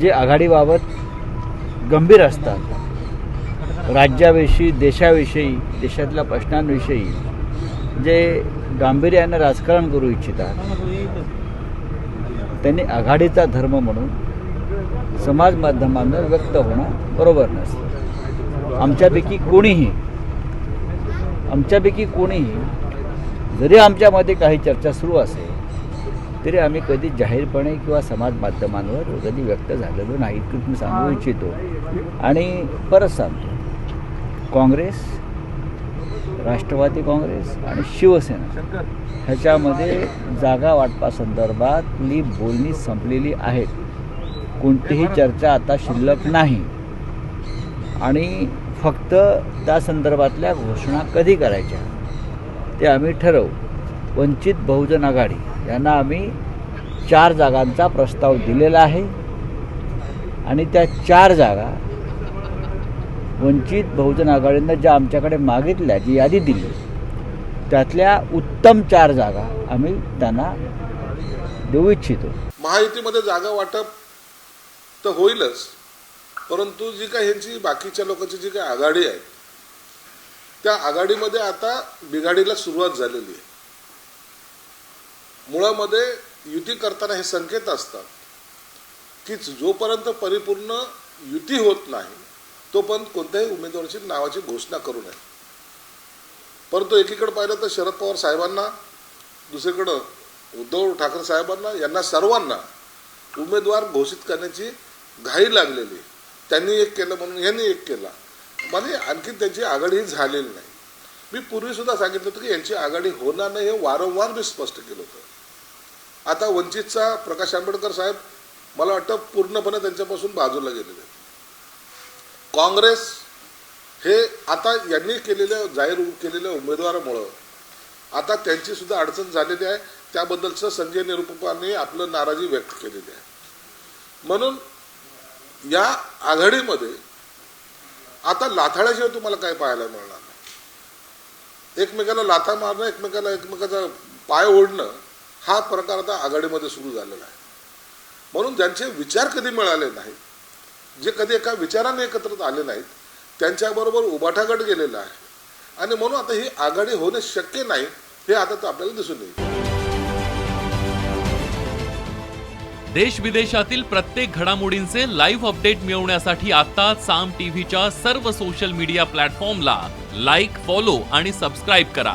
जे आघाडीबाबत गंभीर असतात राज्याविषयी देशाविषयी देशातल्या प्रश्नांविषयी जे गांभीर्यानं राजकारण करू इच्छितात त्यांनी आघाडीचा धर्म म्हणून समाज माध्यमांवर व्यक्त होणं बरोबर नसतं. आमच्यापैकी कोणीही आमच्यापैकी कोणीही जरी आमच्यामध्ये काही चर्चा सुरू असेल तरी आम्ही कधी जाहीरपणे किंवा समाज माध्यमांवर कधी व्यक्त झालेलो नाही इतकं मी सांगू इच्छितो. आणि परत सांगतो काँग्रेस राष्ट्रवादी काँग्रेस आणि शिवसेना ह्याच्यामध्ये जागा वाटपासंदर्भातली बोलणी संपलेली आहेत. कोणतीही चर्चा आता शिल्लक नाही. आणि फक्त त्या संदर्भातल्या घोषणा कधी करायच्या ते आम्ही ठरवू. वंचित बहुजन आघाडी यांना आम्ही चार जागांचा प्रस्ताव दिलेला आहे. आणि त्या चार जागा वंचित बहुजन आघाडीनं ज्या आमच्याकडे मागितल्या जी यादी दिली त्यातल्या उत्तम चार जागा आम्ही त्यांना देऊ इच्छितो. महायुतीमध्ये जागा वाटप तर होईलच परंतु जी काही ह्यांची बाकीच्या लोकांची जी काही आघाडी आहे त्या आघाडीमध्ये आता बिघाडीला सुरुवात झालेली आहे. मुळामध्ये युती करताना हे संकेत असतात की जोपर्यंत परिपूर्ण युती होत नाही तोपर्यंत कोणत्याही उमेदवाराची नावाची घोषणा करू नये. परंतु एकीकडे पाहिलं तर शरद पवार साहेबांना दुसरीकडं उद्धव ठाकरे साहेबांना यांना सर्वांना उमेदवार घोषित करण्याची घाई लागलेली. त्यांनी एक केलं म्हणून यांनी एक केला. म्हणजे आणखी त्यांची आघाडी झालेली नाही. मी पूर्वीसुद्धा सांगितलं होतं की यांची आघाडी होणार नाही हे वारंवार मी स्पष्ट केलं होतं. आता वंचितचा प्रकाश आंबेडकर साहेब मला वाटतं पूर्णपणे त्यांच्यापासून बाजूला गेलेले काँग्रेस हे आता यांनी केलेल्या जाहीर केलेल्या उमेदवारामुळं आता त्यांची सुद्धा अडचण झालेली आहे. त्याबद्दलचं संजय निरुपकांनी आपलं नाराजी व्यक्त केलेली आहे. म्हणून या आघाडीमध्ये आता लाथाळ्याशिवाय तुम्हाला काय पाहायला मिळणार? नाही एकमेकाला लाथा मारणं एकमेकाला एकमेकाचा पाय ओढणं हा प्रकार आता आघाडीमध्ये सुरू झालेला आहे. म्हणून ज्यांचे विचार कधी मिळाले नाहीत जे कधी एका विचाराने एकत्रित आले नाहीत त्यांच्याबरोबर उभाठागट गेलेला आहे. आणि म्हणून आता ही आघाडी होणे शक्य नाही हे आता तर आपल्याला दिसून येईल. देश विदेशातील प्रत्येक घडामोडींचे लाईव्ह अपडेट मिळवण्यासाठी आता साम टीव्हीच्या सर्व सोशल मीडिया प्लॅटफॉर्मला लाईक फॉलो आणि सबस्क्राईब करा.